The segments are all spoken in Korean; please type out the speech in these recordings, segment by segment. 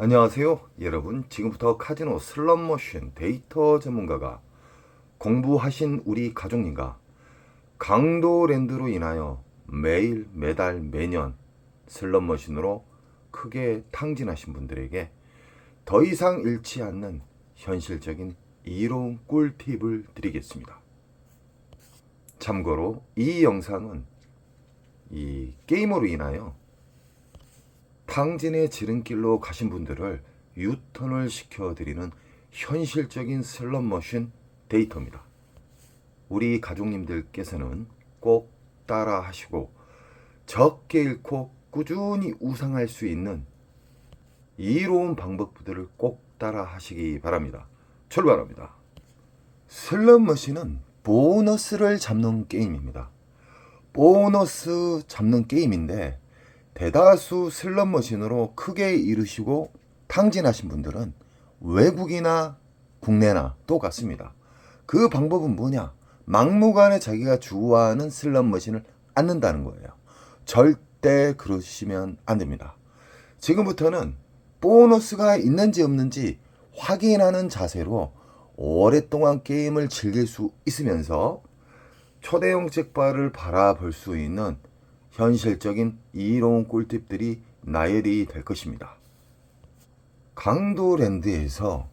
안녕하세요 여러분. 지금부터 카지노 슬롯머신 데이터 전문가가 공부하신 우리 가족님과 강도랜드로 인하여 매일 매달 매년 슬롯머신으로 크게 탕진하신 분들에게 더 이상 잃지 않는 현실적인 이로운 꿀팁을 드리겠습니다. 참고로 이 영상은 이 게임으로 인하여 탕진의 지름길로 가신 분들을 유턴을 시켜드리는 현실적인 슬롯머신 데이터입니다. 우리 가족님들께서는 꼭 따라 하시고 적게 잃고 꾸준히 우상할 수 있는 이로운 방법들을 꼭 따라 하시기 바랍니다. 출발합니다. 슬롯머신은 보너스를 잡는 게임입니다. 보너스 잡는 게임인데 대다수 슬롯머신으로 크게 이루시고 탕진하신 분들은 외국이나 국내나 똑같습니다. 그 방법은 뭐냐? 막무가내 자기가 좋아하는 슬롯머신을 앉는다는 거예요. 절대 그러시면 안 됩니다. 지금부터는 보너스가 있는지 없는지 확인하는 자세로 오랫동안 게임을 즐길 수 있으면서 초대형 잭바를 바라볼 수 있는 현실적인 이로운 꿀팁들이 나열이 될 것입니다. 강도랜드에서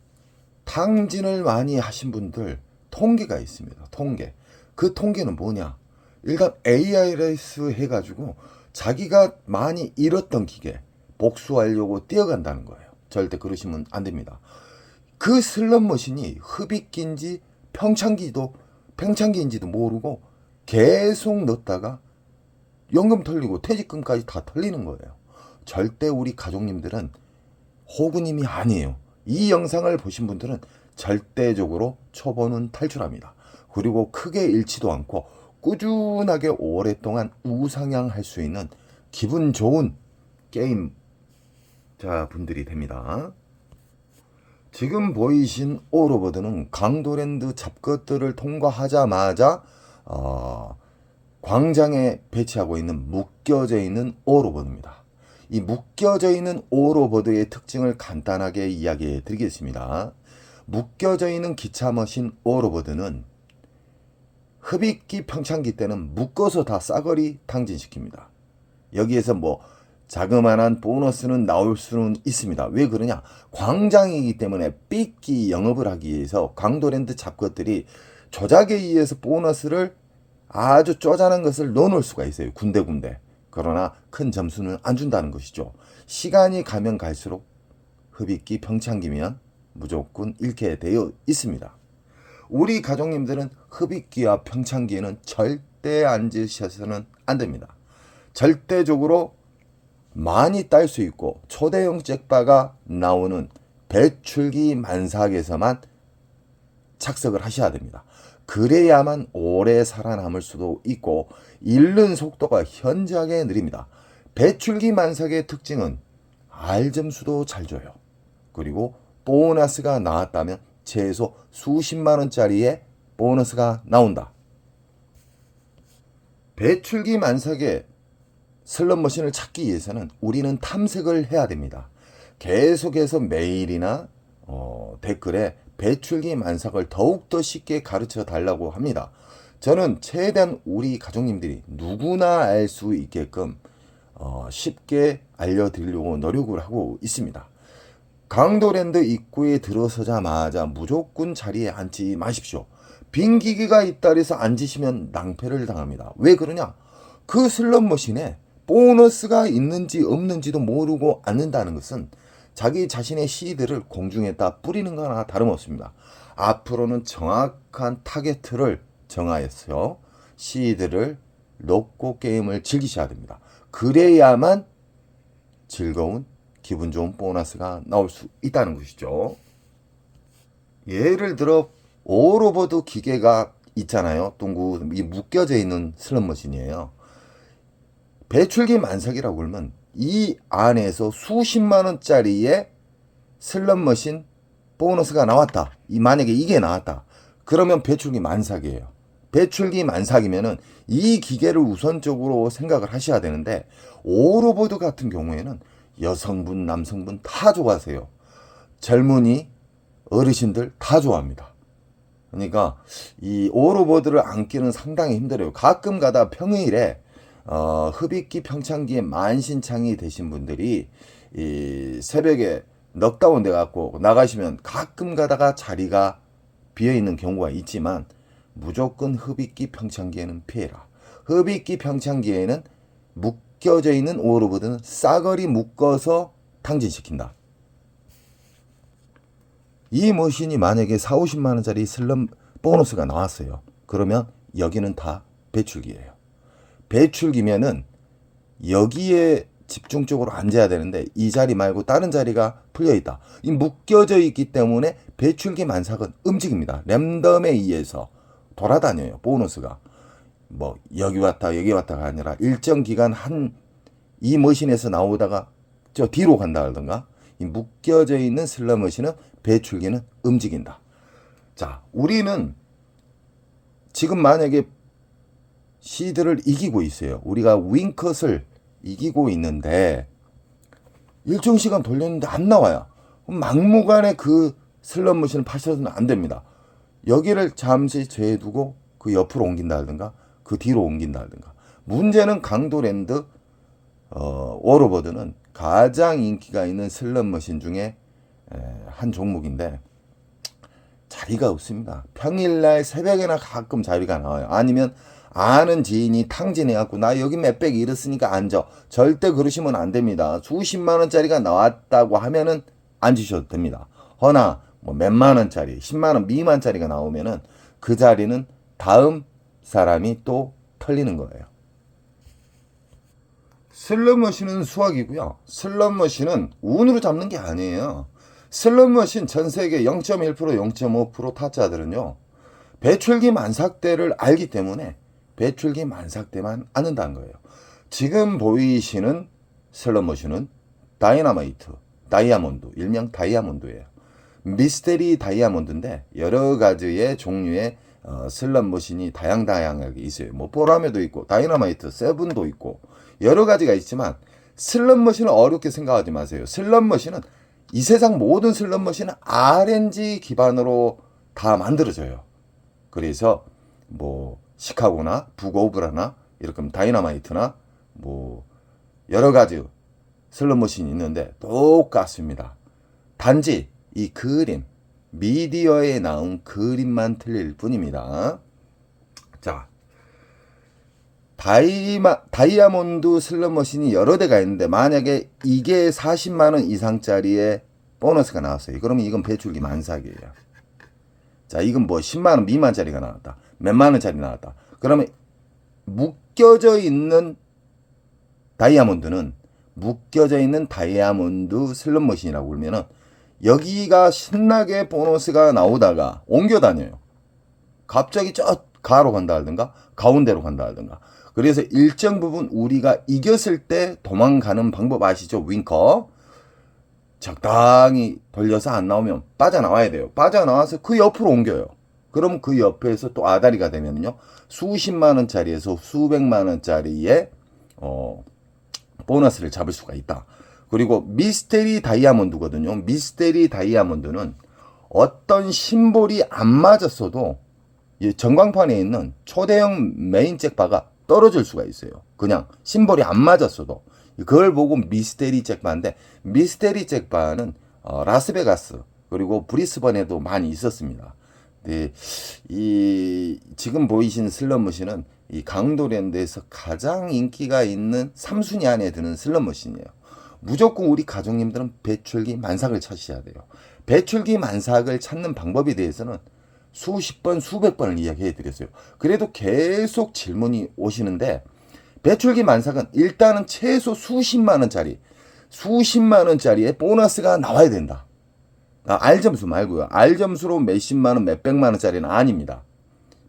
탕진을 많이 하신 분들 통계가 있습니다. 통계. 그 통계는 뭐냐? 일단 AI 레이스 해가지고 자기가 많이 잃었던 기계 복수하려고 뛰어간다는 거예요. 절대 그러시면 안 됩니다. 그 슬롯머신이 흡입기인지 평창기도 평창기인지도 모르고 계속 넣다가 연금 털리고 퇴직금까지 다 털리는 거예요. 절대 우리 가족님들은 호구님이 아니에요. 이 영상을 보신 분들은 절대적으로 초보는 탈출합니다. 그리고 크게 잃지도 않고 꾸준하게 오랫동안 우상향할 수 있는 기분 좋은 게임 자 분들이 됩니다. 지금 보이신 오로버드는 강도랜드 잡것들을 통과하자마자 어, 광장에 배치하고 있는 묶여져 있는 오로버드입니다. 이 묶여져 있는 오로버드의 특징을 간단하게 이야기해 드리겠습니다. 묶여져 있는 기차 머신 오로버드는 흡입기 평창기 때는 묶어서 다 싸그리 탕진시킵니다. 여기에서 뭐 자그마한 보너스는 나올 수는 있습니다. 왜 그러냐? 광장이기 때문에 삐끼 영업을 하기 위해서 강도랜드 잡것들이 조작에 의해서 보너스를 아주 쪼잔한 것을 넣어놓을 수가 있어요. 군데군데. 그러나 큰 점수는 안 준다는 것이죠. 시간이 가면 갈수록 흡입기 평창기면 무조건 잃게 되어 있습니다. 우리 가족님들은 흡입기와 평창기에는 절대 앉으셔서는 안 됩니다. 절대적으로 많이 딸 수 있고 초대형 잭바가 나오는 배출기 만삭에서만 착석을 하셔야 됩니다. 그래야만 오래 살아남을 수도 있고 잃는 속도가 현저하게 느립니다. 배출기 만삭의 특징은 알점수도 잘 줘요. 그리고 보너스가 나왔다면 최소 수십만 원짜리의 보너스가 나온다. 배출기 만삭의 슬롯 머신을 찾기 위해서는 우리는 탐색을 해야 됩니다. 계속해서 메일이나 어, 댓글에 배출기 만삭을 더욱더 쉽게 가르쳐 달라고 합니다. 저는 최대한 우리 가족님들이 누구나 알 수 있게끔 어, 쉽게 알려드리려고 노력을 하고 있습니다. 강도랜드 입구에 들어서자마자 무조건 자리에 앉지 마십시오. 빈 기계가 있다 해서 앉으시면 낭패를 당합니다. 왜 그러냐? 그 슬롯머신에 보너스가 있는지 없는지도 모르고 앉는다는 것은 자기 자신의 시드를 공중에다 뿌리는 거나 다름없습니다. 앞으로는 정확한 타겟을 정하였어요. 시드를 놓고 게임을 즐기셔야 됩니다. 그래야만 즐거운 기분 좋은 보너스가 나올 수 있다는 것이죠. 예를 들어 오로버드 기계가 있잖아요. 둥구 이 묶여져 있는 슬롯 머신이에요. 배출기 만삭이라고 그러면 이 안에서 수십만 원짜리의 슬롯머신 보너스가 나왔다. 이 만약에 이게 나왔다. 그러면 배출기 만삭이에요. 배출기 만삭이면은 이 기계를 우선적으로 생각을 하셔야 되는데 오로보드 같은 경우에는 여성분, 남성분 다 좋아하세요. 젊은이, 어르신들 다 좋아합니다. 그러니까 이 오로보드를 안기는 상당히 힘들어요. 가끔 가다 평일에 어, 흡입기 평창기에 만신창이 되신 분들이 이 새벽에 넉다운 돼 갖고 나가시면 가끔 가다가 자리가 비어 있는 경우가 있지만 무조건 흡입기 평창기에는 피해라. 흡입기 평창기에는 묶여져 있는 오로보드는 싸그리 묶어서 탕진시킨다. 이 머신이 만약에 4, 50만 원짜리 슬럼 보너스가 나왔어요. 그러면 여기는 다 배출기예요. 배출기면은 여기에 집중적으로 앉아야 되는데 이 자리 말고 다른 자리가 풀려 있다. 이 묶여져 있기 때문에 배출기 만삭은 움직입니다. 랜덤에 의해서 돌아다녀요. 보너스가 뭐 여기 왔다 여기 왔다가 아니라 일정 기간 한 이 머신에서 나오다가 저 뒤로 간다든가 이 묶여져 있는 슬러 머신은 배출기는 움직인다. 자, 우리는 지금 만약에 시드를 이기고 있어요. 우리가 윙컷을 이기고 있는데 일정 시간 돌렸는데 안 나와요. 막무가내 그 슬럼 머신을 파셔서는 안 됩니다. 여기를 잠시 제해두고 그 옆으로 옮긴다든가 그 뒤로 옮긴다든가. 문제는 강도랜드 어, 워로버드는 가장 인기가 있는 슬럼 머신 중에 에, 한 종목인데 자리가 없습니다. 평일날 새벽에나 가끔 자리가 나와요. 아니면 아는 지인이 탕진해갖고 나 여기 몇백 잃었으니까 앉아. 절대 그러시면 안 됩니다. 수십만 원짜리가 나왔다고 하면은 앉으셔도 됩니다. 허나 뭐 몇만 원짜리, 십만 원 미만짜리가 나오면은 그 자리는 다음 사람이 또 털리는 거예요. 슬럼머신은 수학이고요. 슬럼머신은 운으로 잡는 게 아니에요. 슬럼머신 전 세계 0.1% 0.5% 타짜들은요. 배출기 만삭대를 알기 때문에 배출기 만삭대만 아는다는 거예요. 지금 보이시는 슬럼머신은 다이나마이트, 다이아몬드, 일명 다이아몬드예요. 미스테리 다이아몬드인데 여러 가지의 종류의 어, 슬럼 머신이 다양다양하게 있어요. 뭐 보라매도 있고 다이너마이트, 세븐도 있고 여러 가지가 있지만 슬럼 머신을 어렵게 생각하지 마세요. 슬럼 머신은 이 세상 모든 슬럼 머신은 RNG 기반으로 다 만들어져요. 그래서 뭐 시카고나 북오브라나 이렇게 다이너마이트나 뭐 여러 가지 슬럼 머신이 있는데 똑같습니다. 단지 이 그림 미디어에 나온 그림만 틀릴 뿐입니다. 자, 다이마, 다이아몬드 슬롯머신이 여러 대가 있는데 만약에 이게 40만 원 이상짜리의 보너스가 나왔어요. 그러면 이건 배출기 만삭이에요. 자, 이건 뭐 10만 원 미만짜리가 나왔다. 몇만 원짜리 나왔다. 그러면 묶여져 있는 다이아몬드는 묶여져 있는 다이아몬드 슬롯 머신이라고 그러면은 여기가 신나게 보너스가 나오다가 옮겨 다녀요. 갑자기 저 가로 간다든가 가운데로 간다든가. 그래서 일정 부분 우리가 이겼을 때 도망가는 방법 아시죠? 윙커. 적당히 돌려서 안 나오면 빠져나와야 돼요. 빠져나와서 그 옆으로 옮겨요. 그럼 그 옆에서 또 아다리가 되면요. 수십만 원짜리에서 수백만 원짜리의 어, 보너스를 잡을 수가 있다. 그리고 미스테리 다이아몬드거든요. 미스테리 다이아몬드는 어떤 심볼이 안 맞았어도 이 전광판에 있는 초대형 메인 잭바가 떨어질 수가 있어요. 그냥 심볼이 안 맞았어도 그걸 보고 미스테리 잭바인데 미스테리 잭바는 어, 라스베가스 그리고 브리스번에도 많이 있었습니다. 네, 이 지금 보이신 슬럼머신은 이 강도랜드에서 가장 인기가 있는 3순위 안에 드는 슬럼머신이에요. 무조건 우리 가족님들은 배출기 만삭을 찾으셔야 돼요. 배출기 만삭을 찾는 방법에 대해서는 수십 번, 수백 번을 이야기해 드렸어요. 그래도 계속 질문이 오시는데 배출기 만삭은 일단은 최소 수십만 원짜리, 수십만 원짜리의 보너스가 나와야 된다. 아, R 점수 말고요. R 점수로 몇십만 원, 몇백만 원짜리는 아닙니다.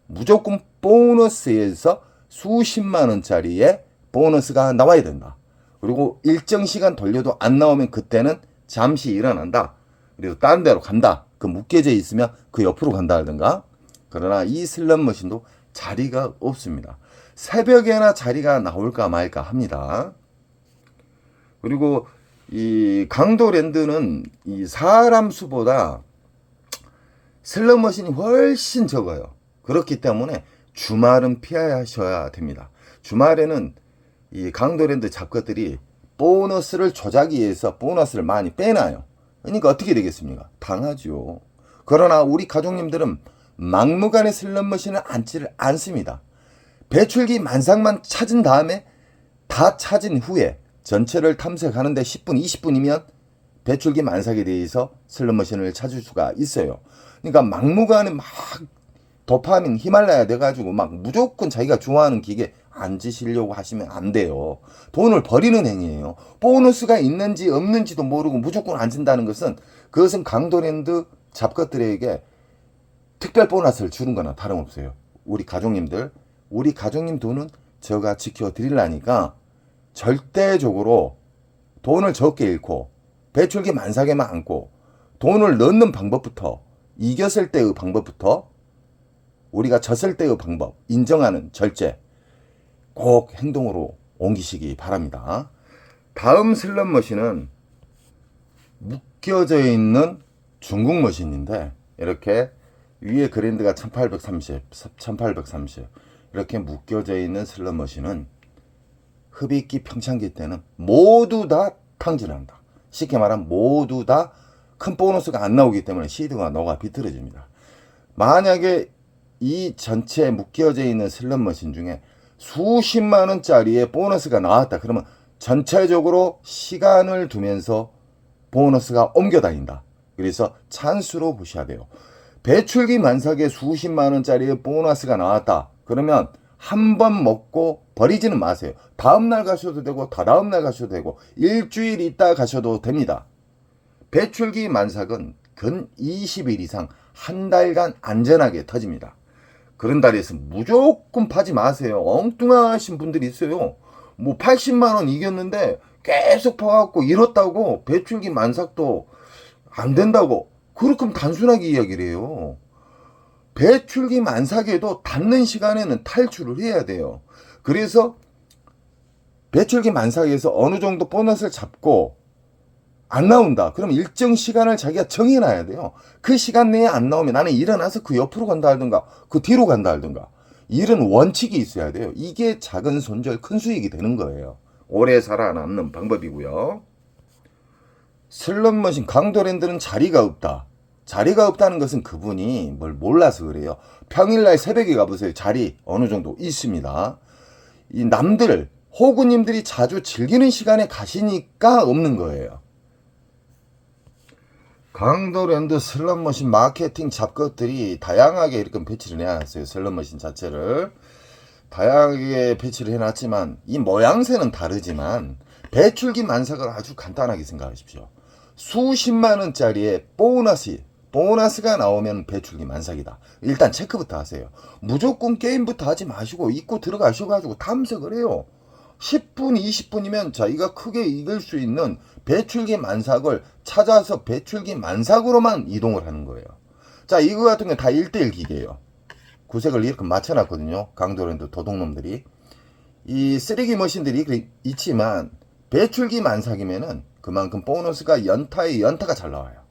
무조건 보너스에서 수십만 원짜리의 보너스가 나와야 된다. 그리고 일정 시간 돌려도 안 나오면 그때는 잠시 일어난다. 그리고 다른 데로 간다. 그 묶여져 있으면 그 옆으로 간다든가. 그러나 이 슬럼 머신도 자리가 없습니다. 새벽에나 자리가 나올까 말까 합니다. 그리고 이 강도랜드는 이 사람 수보다 슬롯머신이 훨씬 적어요. 그렇기 때문에 주말은 피하셔야 됩니다. 주말에는 이 강도랜드 잡것들이 보너스를 조작하기 위해서 보너스를 많이 빼놔요. 그러니까 어떻게 되겠습니까? 당하죠. 그러나 우리 가족님들은 막무가내 슬롯머신을 앉지를 않습니다. 배출기 만상만 찾은 다음에 다 찾은 후에 전체를 탐색하는데 10분, 20분이면 배출기 만삭에 대해서 슬롯머신을 찾을 수가 있어요. 그러니까 막무가내 막 도파민 히말라야 돼가지고 막 무조건 자기가 좋아하는 기계 앉으시려고 하시면 안 돼요. 돈을 버리는 행위예요. 보너스가 있는지 없는지도 모르고 무조건 앉는다는 것은 그것은 강도랜드 잡것들에게 특별 보너스를 주는 거나 다름없어요. 우리 가족님들, 우리 가족님 돈은 제가 지켜드리려니까 절대적으로 돈을 적게 잃고 배출기 만삭에만 앉고 돈을 넣는 방법부터 이겼을 때의 방법부터 우리가 졌을 때의 방법 인정하는 절제 꼭 행동으로 옮기시기 바랍니다. 다음 슬롯 머신은 묶여져 있는 중국 머신인데 이렇게 위에 그랜드가 1830, 1830 이렇게 묶여져 있는 슬롯 머신은 흡입기 평창기 때는 모두 다 탕진한다. 쉽게 말하면 모두 다 큰 보너스가 안 나오기 때문에 시드가 녹아 비틀어집니다. 만약에 이 전체 묶여져 있는 슬롯 머신 중에 수십만 원짜리의 보너스가 나왔다. 그러면 전체적으로 시간을 두면서 보너스가 옮겨 다닌다. 그래서 찬스로 보셔야 돼요. 배출기 만삭에 수십만 원짜리의 보너스가 나왔다. 그러면 한 번 먹고 버리지는 마세요. 다음 날 가셔도 되고 다다음 날 가셔도 되고 일주일 있다 가셔도 됩니다. 배출기 만삭은 근 20일 이상 한 달간 안전하게 터집니다. 그런 달에서 무조건 파지 마세요. 엉뚱하신 분들이 있어요. 뭐 80만 원 이겼는데 계속 파갖고 잃었다고 배출기 만삭도 안 된다고 그렇게 단순하게 이야기를 해요. 배출기 만삭에도 닿는 시간에는 탈출을 해야 돼요. 그래서 배출기 만삭에서 어느 정도 보너스를 잡고 안 나온다. 그럼 일정 시간을 자기가 정해놔야 돼요. 그 시간 내에 안 나오면 나는 일어나서 그 옆으로 간다 하든가, 그 뒤로 간다 하든가. 일은 원칙이 있어야 돼요. 이게 작은 손절 큰 수익이 되는 거예요. 오래 살아남는 방법이고요. 슬롯머신 강도랜드는 자리가 없다. 자리가 없다는 것은 그분이 뭘 몰라서 그래요. 평일날 새벽에 가보세요. 자리 어느 정도 있습니다. 이 남들, 호구님들이 자주 즐기는 시간에 가시니까 없는 거예요. 강도랜드 슬롯머신 마케팅 잡것들이 다양하게 이렇게 배치를 해놨어요. 슬롯머신 자체를. 다양하게 배치를 해놨지만 이 모양새는 다르지만 배출기 만삭을 아주 간단하게 생각하십시오. 수십만 원짜리의 보너스, 보너스가 나오면 배출기 만삭이다. 일단 체크부터 하세요. 무조건 게임부터 하지 마시고 입고 들어가셔가지고 탐색을 해요. 10분, 20분이면 자기가 크게 이길 수 있는 배출기 만삭을 찾아서 배출기 만삭으로만 이동을 하는 거예요. 자, 이거 같은 게다 1대1 기계예요. 구색을 이렇게 맞춰놨거든요. 강도랜드 도둑놈들이. 이 쓰레기 머신들이 그- 있지만 배출기 만삭이면은 그만큼 보너스가 연타에 연타가 잘 나와요.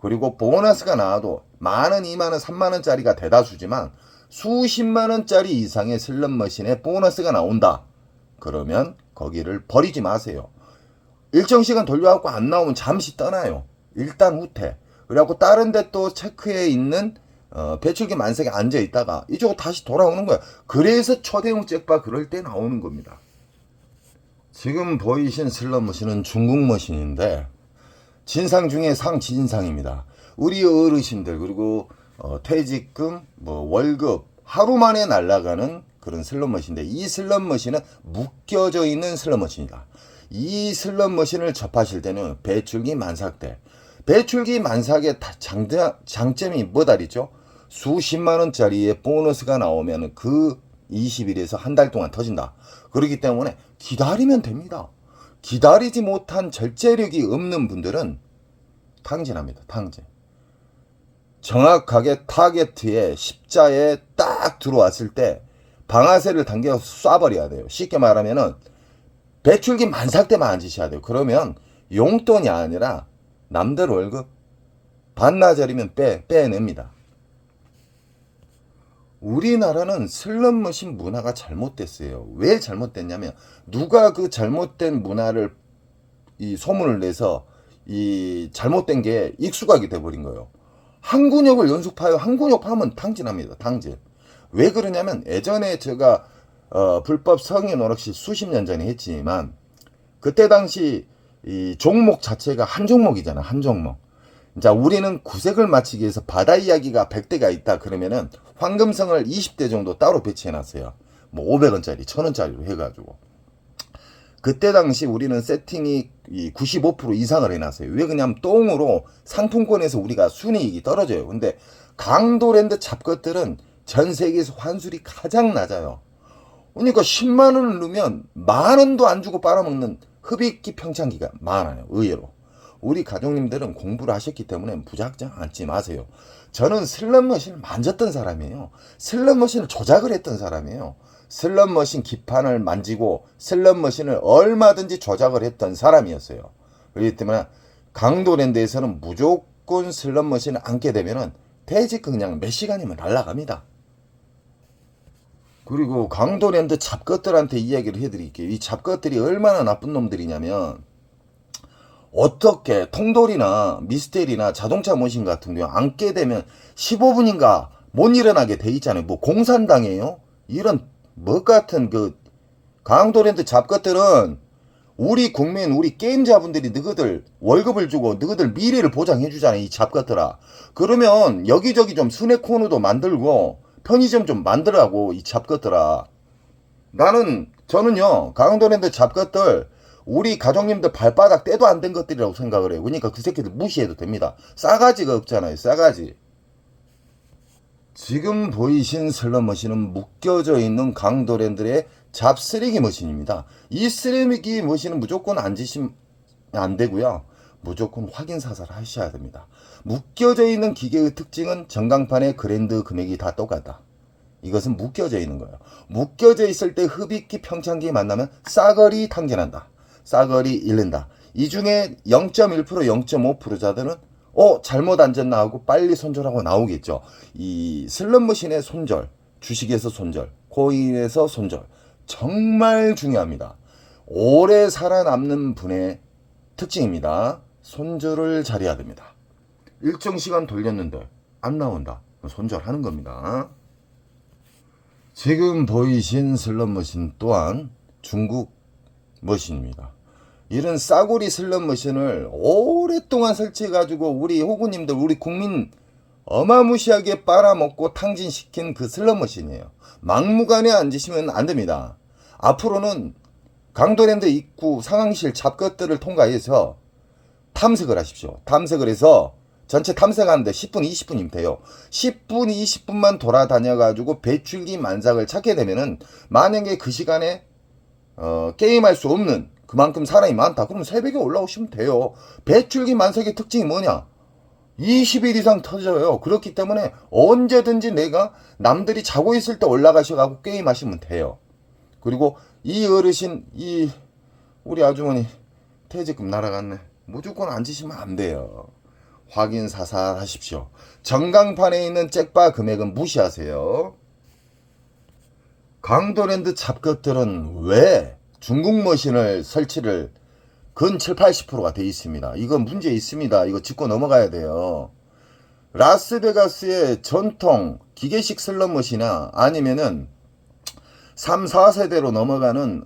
그리고 보너스가 나와도 만원, 이만원, 삼만원짜리가 대다수지만 수십만원짜리 이상의 슬롯 머신에 보너스가 나온다. 그러면 거기를 버리지 마세요. 일정 시간 돌려갖고 안 나오면 잠시 떠나요. 일단 후퇴. 그래갖고 다른 데 또 체크해 있는 어, 배출기 만석에 앉아 있다가 이쪽으로 다시 돌아오는 거야. 그래서 초대형 잭바 그럴 때 나오는 겁니다. 지금 보이신 슬롯 머신은 중국 머신인데 진상 중에 상진상입니다. 우리 어르신들 그리고 어, 퇴직금, 뭐 월급 하루 만에 날아가는 그런 슬롯 머신인데 이 슬롯 머신은 묶여져 있는 슬롯 머신이다. 이 슬롯 머신을 접하실 때는 배출기 만삭대. 배출기 만삭의 다- 장점, 장점이 뭐다리죠? 수십만 원짜리의 보너스가 나오면 그 20일에서 한 달 동안 터진다. 그렇기 때문에 기다리면 됩니다. 기다리지 못한 절제력이 없는 분들은 탕진합니다. 탕진. 정확하게 타겟에 십자에 딱 들어왔을 때 방아쇠를 당겨서 쏴버려야 돼요. 쉽게 말하면은 배출기 만삭 때만 앉으셔야 돼요. 그러면 용돈이 아니라 남들 월급 반나절이면 빼, 빼냅니다. 우리나라는 슬럼머신 문화가 잘못됐어요. 왜 잘못됐냐면 누가 그 잘못된 문화를 이 소문을 내서 이 잘못된 게 익숙하게 돼버린 거예요. 한 군역을 연속 파요. 한 군역 파면 탕진합니다. 탕진. 왜 그러냐면 예전에 제가 어, 불법 성인 오락실 수십 년 전에 했지만 그때 당시 이 종목 자체가 한 종목이잖아. 한 종목. 자, 우리는 구색을 맞추기 위해서 바다 이야기가 100대가 있다 그러면은 황금성을 20대 정도 따로 배치해 놨어요. 뭐 500원짜리, 1000원짜리로 해 가지고. 그때 당시 우리는 세팅이 이95% 이상을 해놨어요. 왜 그냐면 똥으로 상품권에서 우리가 순이익이 떨어져요. 근데 강도랜드 잡것들은 전 세계에서 환술이 가장 낮아요. 그러니까 10만 원을 넣으면 만 원도 안 주고 빨아먹는 흡입기 평창기가 많아요. 의외로. 우리 가족님들은 공부를 하셨기 때문에 무작정 앉지 마세요. 저는 슬롯머신을 만졌던 사람이에요. 슬롯머신을 조작을 했던 사람이에요. 슬롯머신 기판을 만지고 슬롯머신을 얼마든지 조작을 했던 사람이었어요. 그렇기 때문에 강도랜드에서는 무조건 슬롯머신을 앉게 되면은 대직 그냥 몇 시간이면 날아갑니다. 그리고 강도랜드 잡것들한테 이야기를 해드릴게요. 이 잡것들이 얼마나 나쁜 놈들이냐면 어떻게 통돌이나 미스테리나 자동차 머신 같은 경우 앉게 되면 15분인가 못 일어나게 돼 있잖아요. 뭐 공산당이에요? 이런 뭐 같은 그 강도랜드 잡것들은 우리 국민, 우리 게임자분들이 너희들 월급을 주고 너희들 미래를 보장해 주잖아요. 이 잡것들아. 그러면 여기저기 좀 순회 코너도 만들고 편의점 좀 만들라고 이 잡것들아. 나는 저는요 강도랜드 잡것들 우리 가족님들 발바닥 떼도 안 된 것들이라고 생각을 해요. 그러니까 그 새끼들 무시해도 됩니다. 싸가지가 없잖아요. 싸가지. 지금 보이신 슬롯머신은 묶여져 있는 강도랜드의 잡쓰레기 머신입니다. 이 쓰레기 머신은 무조건 앉으시면 안 되고요. 무조건 확인 사살 하셔야 됩니다. 묶여져 있는 기계의 특징은 전광판의 그랜드 금액이 다 똑같다. 이것은 묶여져 있는 거예요. 묶여져 있을 때 흡입기 평창기 만나면 싸거리 탕진한다. 싸거리 잃는다. 이 중에 0.1% 0.5%자들은 어 잘못 앉았나 하고 빨리 손절하고 나오겠죠. 이 슬롯머신의 손절, 주식에서 손절, 코인에서 손절 정말 중요합니다. 오래 살아남는 분의 특징입니다. 손절을 잘해야 됩니다. 일정 시간 돌렸는데 안 나온다. 손절하는 겁니다. 지금 보이신 슬롯머신 또한 중국 머신입니다. 이런 싸구리 슬롯머신을 오랫동안 설치해가지고 우리 호구님들, 우리 국민 어마무시하게 빨아먹고 탕진시킨 그 슬롯머신이에요. 막무가내 앉으시면 안 됩니다. 앞으로는 강도랜드 입구 상황실 잡것들을 통과해서 탐색을 하십시오. 탐색을 해서 전체 탐색하는데 10분, 20분이면 돼요. 10분, 20분만 돌아다녀가지고 배출기 만삭을 찾게 되면은 만약에 그 시간에 어, 게임할 수 없는 그만큼 사람이 많다. 그러면 새벽에 올라오시면 돼요. 배출기 만삭의 특징이 뭐냐? 20일 이상 터져요. 그렇기 때문에 언제든지 내가 남들이 자고 있을 때 올라가셔가지고 게임하시면 돼요. 그리고 이 어르신, 이 우리 아주머니 퇴직금 날아갔네. 무조건 앉으시면 안 돼요. 확인 사살 하십시오. 전광판에 있는 잭바 금액은 무시하세요. 강도랜드 잡것들은 왜 중국 머신을 설치를 근 7, 80%가 돼 있습니다. 이건 문제 있습니다. 이거 짚고 넘어가야 돼요. 라스베가스의 전통 기계식 슬롯 머신이나 아니면은 3, 4세대로 넘어가는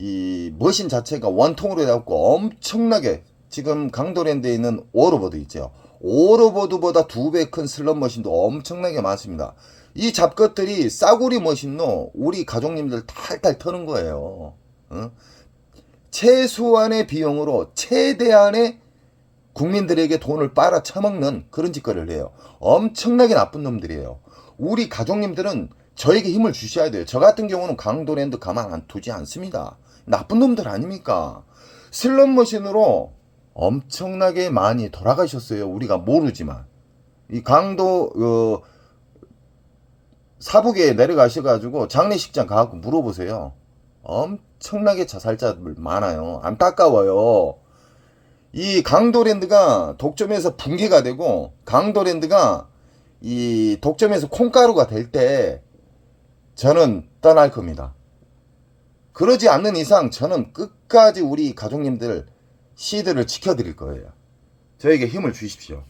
이 머신 자체가 원통으로 해갖고 엄청나게 지금 강도랜드에 있는 오로보드 있죠. 오로보드보다 두 배 큰 슬롯 머신도 엄청나게 많습니다. 이 잡것들이 싸구리 머신로 우리 가족님들 탈탈 터는 거예요. 어? 최소한의 비용으로 최대한의 국민들에게 돈을 빨아 처먹는 그런 짓거리를 해요. 엄청나게 나쁜 놈들이에요. 우리 가족님들은 저에게 힘을 주셔야 돼요. 저 같은 경우는 강도랜드 가만 안 두지 않습니다. 나쁜 놈들 아닙니까? 슬롯 머신으로 엄청나게 많이 돌아가셨어요. 우리가 모르지만. 이 강도, 어, 사북에 내려가셔가지고 장례식장 가갖고 물어보세요. 엄청나게 자살자들 많아요. 안타까워요. 이 강도랜드가 독점에서 붕괴가 되고 강도랜드가 이 독점에서 콩가루가 될 때 저는 떠날 겁니다. 그러지 않는 이상 저는 끝까지 우리 가족님들 시드를 지켜드릴 거예요. 저에게 힘을 주십시오.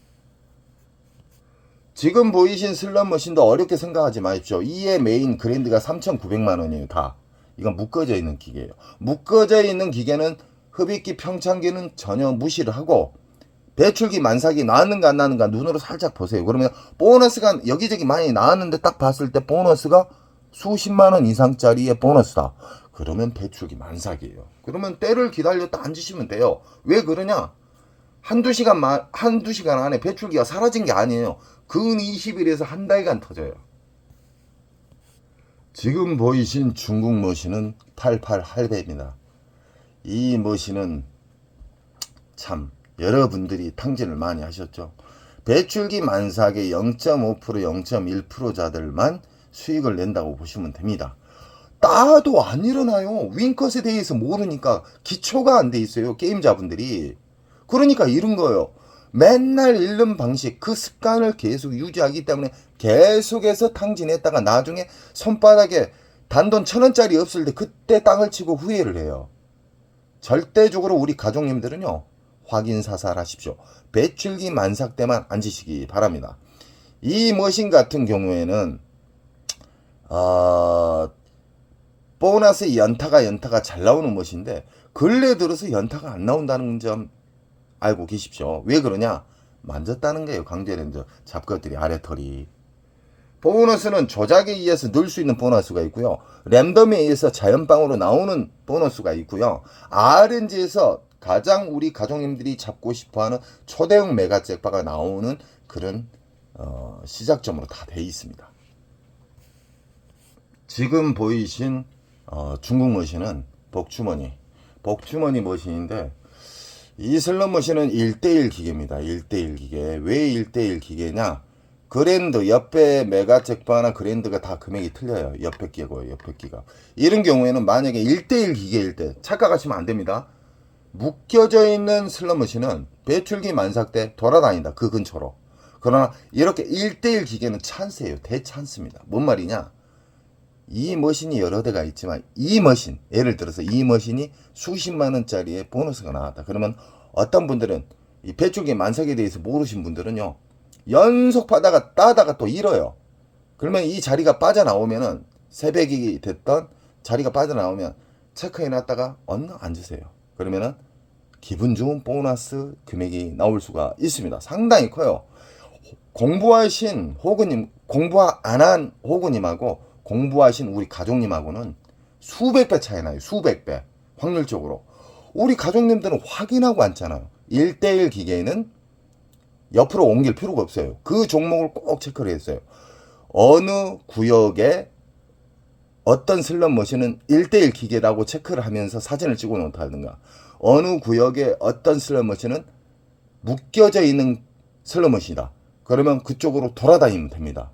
지금 보이신 슬롯머신도 어렵게 생각하지 마십시오. 이의 메인 그랜드가 3,900만 원이에요. 다. 이건 묶어져 있는 기계예요. 묶어져 있는 기계는 흡입기 평창기는 전혀 무시를 하고 배출기 만삭이 나왔는가 안 나왔는가 눈으로 살짝 보세요. 그러면 보너스가 여기저기 많이 나왔는데 딱 봤을 때 보너스가 수십만 원 이상짜리의 보너스다. 그러면 배출기 만삭이에요. 그러면 때를 기다렸다 앉으시면 돼요. 왜 그러냐? 한두 시간, 마, 한두 시간 안에 배출기가 사라진 게 아니에요. 근 20일에서 한 달간 터져요. 지금 보이신 중국 머신은 88 할배입니다. 이 머신은 참 여러분들이 탕진을 많이 하셨죠. 배출기 만삭의 0.5% 0.1%자들만 수익을 낸다고 보시면 됩니다. 따도 안 일어나요. 윙컷에 대해서 모르니까 기초가 안 돼 있어요. 게임자분들이. 그러니까 이런 거예요. 맨날 잃는 방식, 그 습관을 계속 유지하기 때문에 계속해서 탕진했다가 나중에 손바닥에 단돈 천 원짜리 없을 때 그때 땅을 치고 후회를 해요. 절대적으로 우리 가족님들은요, 확인 사살하십시오. 배출기 만삭 때만 앉으시기 바랍니다. 이 머신 같은 경우에는, 어, 보너스 연타가 연타가 잘 나오는 머신인데, 근래 들어서 연타가 안 나온다는 점 알고 계십시오. 왜 그러냐? 만졌다는 거예요. 강제랜드 잡것들이 아래털이. 보너스는 조작에 의해서 넣을 수 있는 보너스가 있고요. 랜덤에 의해서 자연방으로 나오는 보너스가 있고요. RNG에서 가장 우리 가족님들이 잡고 싶어하는 초대형 메가 잭바가 나오는 그런 어, 시작점으로 다 돼 있습니다. 지금 보이신 어, 중국 머신은 복주머니, 복주머니 머신인데 이 슬롯 머신은 1대1 기계입니다. 1대1 기계. 왜 1대1 기계냐? 그랜드, 옆에 메가 잭바나 그랜드가 다 금액이 틀려요. 옆에 끼고 옆에 끼가. 이런 경우에는 만약에 1대1 기계일 때 착각하시면 안 됩니다. 묶여져 있는 슬롯 머신은 배출기 만삭 때 돌아다닌다. 그 근처로. 그러나 이렇게 1대1 기계는 찬스예요. 대찬스입니다. 뭔 말이냐? 이 머신이 여러 대가 있지만 이 머신 예를 들어서 이 머신이 수십만 원짜리의 보너스가 나왔다. 그러면 어떤 분들은 이 배출기 만삭에 대해서 모르신 분들은요 연속 파다가 따다가 또 잃어요. 그러면 이 자리가 빠져나오면은 새벽이 됐던 자리가 빠져나오면 체크해 놨다가 언능 앉으세요. 그러면은 기분 좋은 보너스 금액이 나올 수가 있습니다. 상당히 커요. 공부하신 호구님 공부 안 한 호구님하고 공부하신 우리 가족님하고는 수백 배 차이 나요. 수백 배. 확률적으로. 우리 가족님들은 확인하고 앉잖아요. 1대1 기계는 옆으로 옮길 필요가 없어요. 그 종목을 꼭 체크를 했어요. 어느 구역에 어떤 슬롯 머신은 1대1 기계라고 체크를 하면서 사진을 찍어 놓다든가 어느 구역에 어떤 슬롯 머신은 묶여져 있는 슬롯 머신이다. 그러면 그쪽으로 돌아다니면 됩니다.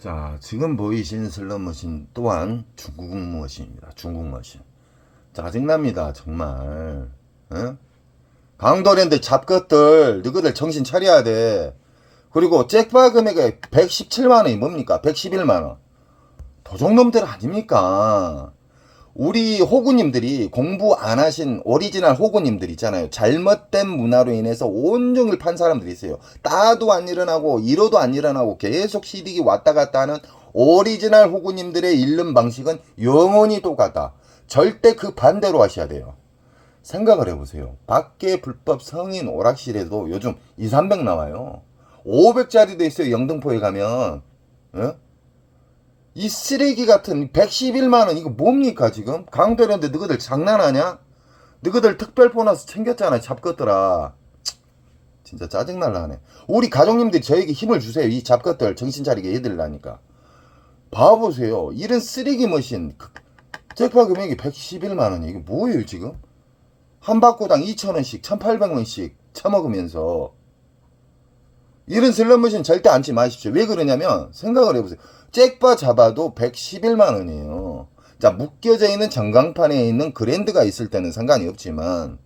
자, 지금 보이신 슬롯 머신 또한 중국 머신입니다. 중국 머신. 짜증납니다, 정말. 어? 강도랜드 잡것들, 너희들 정신 차려야 돼. 그리고 잭바 금액이 117만원이 뭡니까? 111만원. 도둑놈들 아닙니까? 우리 호구님들이 공부 안 하신 오리지널 호구님들 있잖아요. 잘못된 문화로 인해서 온종일 판 사람들이 있어요. 따도 안 일어나고 이러도 안 일어나고 계속 시디기 왔다 갔다 하는 오리지널 호구님들의 읽는 방식은 영원히 똑같다. 절대 그 반대로 하셔야 돼요. 생각을 해보세요. 밖에 불법 성인 오락실에도 요즘 2, 300 나와요. 500짜리도 있어요. 영등포에 가면. 어? 이 쓰레기 같은 111만원 이거 뭡니까 지금? 강대랜드 너희들 장난하냐? 너희들 특별 보너스 챙겼잖아 잡것들아 진짜 짜증날라 하네 우리 가족님들이 저에게 힘을 주세요 이 잡것들 정신 차리게 해드리라니까 봐보세요 이런 쓰레기 머신 그 잭파 금액이 111만원이 이게 뭐예요 지금? 한 바구당 2천원씩 1800원씩 처먹으면서 이런 슬롯머신 절대 앉지 마십시오. 왜 그러냐면 생각을 해보세요. 잭바 잡아도 111만 원이에요. 자, 묶여져 있는 전광판에 있는 그랜드가 있을 때는 상관이 없지만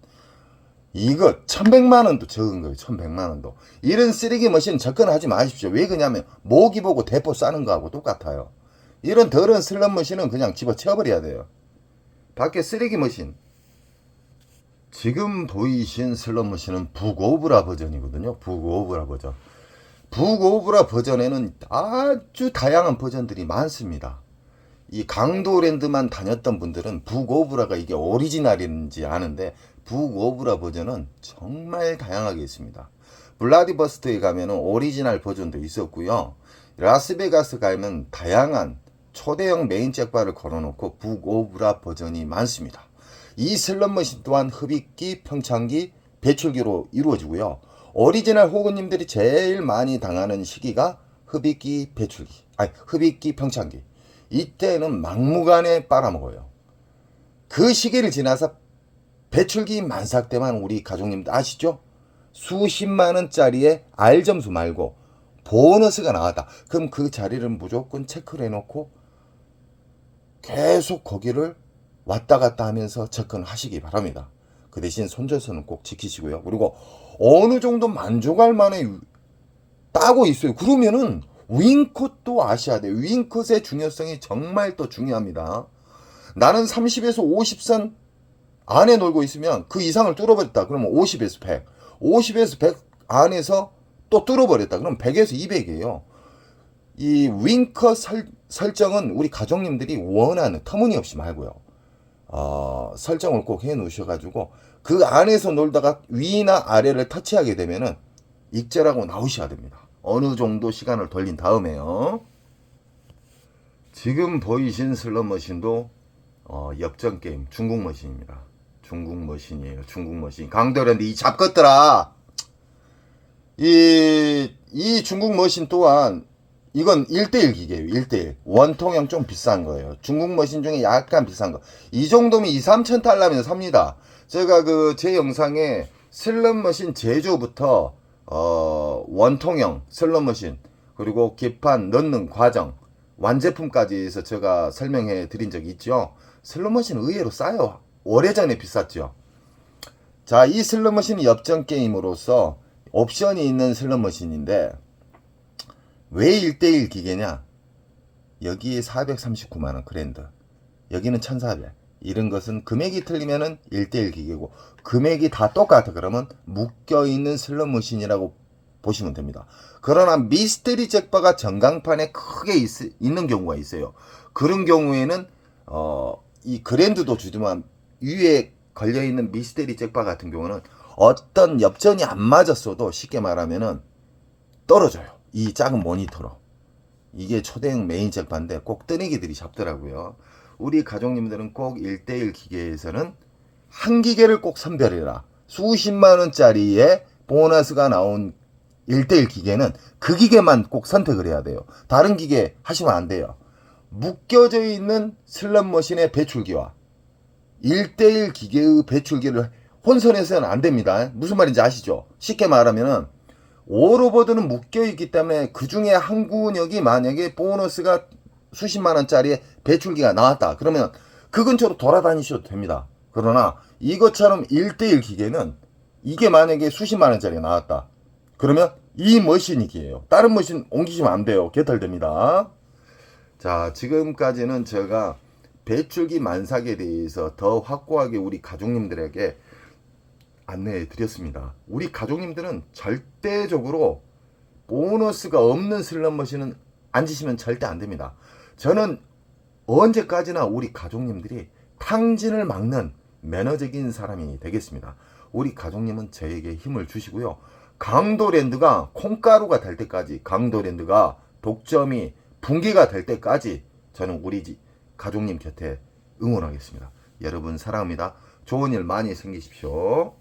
이거 1100만 원도 적은 거예요. 1100만 원도. 이런 쓰레기 머신 접근하지 마십시오. 왜 그러냐면 모기 보고 대포 싸는 거하고 똑같아요. 이런 더러운 슬럼 머신은 그냥 집어치워버려야 돼요. 밖에 쓰레기 머신. 지금 보이신 슬럼 머신은 북오브라 버전이거든요. 북오브라 버전. 북오브라 버전에는 아주 다양한 버전들이 많습니다. 이 강도랜드만 다녔던 분들은 북오브라가 이게 오리지널인지 아는데 북오브라 버전은 정말 다양하게 있습니다. 블라디버스트에 가면은 오리지널 버전도 있었고요. 라스베가스 가면 다양한 초대형 메인 잭바를 걸어놓고 북오브라 버전이 많습니다. 이 슬롯머신 또한 흡입기, 평창기, 배출기로 이루어지고요. 오리지널 호구님들이 제일 많이 당하는 시기가 흡입기, 배출기, 아니 흡입기, 평창기. 이때는 막무가내 빨아먹어요. 그 시기를 지나서 배출기 만삭 때만 우리 가족님들 아시죠? 수십만 원짜리의 R 점수 말고 보너스가 나왔다. 그럼 그 자리를 무조건 체크를 해놓고 계속 거기를 왔다 갔다 하면서 접근하시기 바랍니다. 그 대신 손절선은 꼭 지키시고요. 그리고 어느 정도 만족할 만에 따고 있어요. 그러면은 윙컷도 아셔야 돼요. 윙컷의 중요성이 정말 또 중요합니다. 나는 30에서 50선 안에 놀고 있으면 그 이상을 뚫어버렸다. 그러면 50에서 100. 50에서 100 안에서 또 뚫어버렸다. 그럼 100에서 200이에요. 이 윙컷 설, 설정은 우리 가족님들이 원하는 터무니없이 말고요. 어, 설정을 꼭 해 놓으셔가지고 그 안에서 놀다가 위나 아래를 터치하게 되면은 익절하고 나오셔야 됩니다. 어느 정도 시간을 돌린 다음에요. 지금 보이신 슬롯 머신도 어, 역전 게임 중국 머신입니다. 중국 머신이에요. 중국 머신. 강도랜드 이 잡것들아. 이, 이 중국 머신 또한 이건 1대1 기계예요. 1대1. 원통형 좀 비싼 거예요. 중국 머신 중에 약간 비싼 거. 이 정도면 2, 3천 달러면 삽니다. 제가 그 제 영상에 슬롯 머신 제조부터 어, 원통형 슬롯 머신 그리고 기판 넣는 과정 완제품까지 해서 제가 설명해 드린 적이 있죠. 슬롯 머신 의외로 싸요. 오래전에 비쌌죠. 자, 이 슬롯 머신이 엽전 게임으로서 옵션이 있는 슬롯 머신인데 왜 1대1 기계냐? 여기에 439만원 그랜드. 여기는 1400. 이런 것은 금액이 틀리면은 1대1 기계고, 금액이 다 똑같아. 그러면 묶여 있는 슬롯 머신이라고 보시면 됩니다. 그러나 미스테리 잭바가 전광판에 크게 있, 있는 경우가 있어요. 그런 경우에는, 어, 이 그랜드도 주지만 위에 걸려 있는 미스테리 잭바 같은 경우는 어떤 엽전이 안 맞았어도 쉽게 말하면은 떨어져요. 이 작은 모니터로. 이게 초대형 메인 잭바인데 꼭 뜨내기들이 잡더라고요. 우리 가족님들은 꼭 1대1 기계에서는 한 기계를 꼭 선별해라. 수십만 원짜리의 보너스가 나온 1대1 기계는 그 기계만 꼭 선택을 해야 돼요. 다른 기계 하시면 안 돼요. 묶여져 있는 슬롯 머신의 배출기와 1대1 기계의 배출기를 혼선해서는 안 됩니다. 무슨 말인지 아시죠? 쉽게 말하면은 오로버드는 묶여 있기 때문에 그 중에 한 구역이 만약에 보너스가 수십만 원짜리 배출기가 나왔다. 그러면 그 근처로 돌아다니셔도 됩니다. 그러나 이것처럼 1대1 기계는 이게 만약에 수십만 원짜리가 나왔다. 그러면 이 머신이 기예요. 다른 머신 옮기시면 안 돼요. 개털됩니다. 자, 지금까지는 제가 배출기 만삭에 대해서 더 확고하게 우리 가족님들에게 안내해 드렸습니다. 우리 가족님들은 절대적으로 보너스가 없는 슬롯 머신은 앉으시면 절대 안 됩니다. 저는 언제까지나 우리 가족님들이 탕진을 막는 매너적인 사람이 되겠습니다. 우리 가족님은 저에게 힘을 주시고요. 강도랜드가 콩가루가 될 때까지 강도랜드가 독점이 붕괴가 될 때까지 저는 우리 집 가족님 곁에 응원하겠습니다. 여러분 사랑합니다. 좋은 일 많이 생기십시오.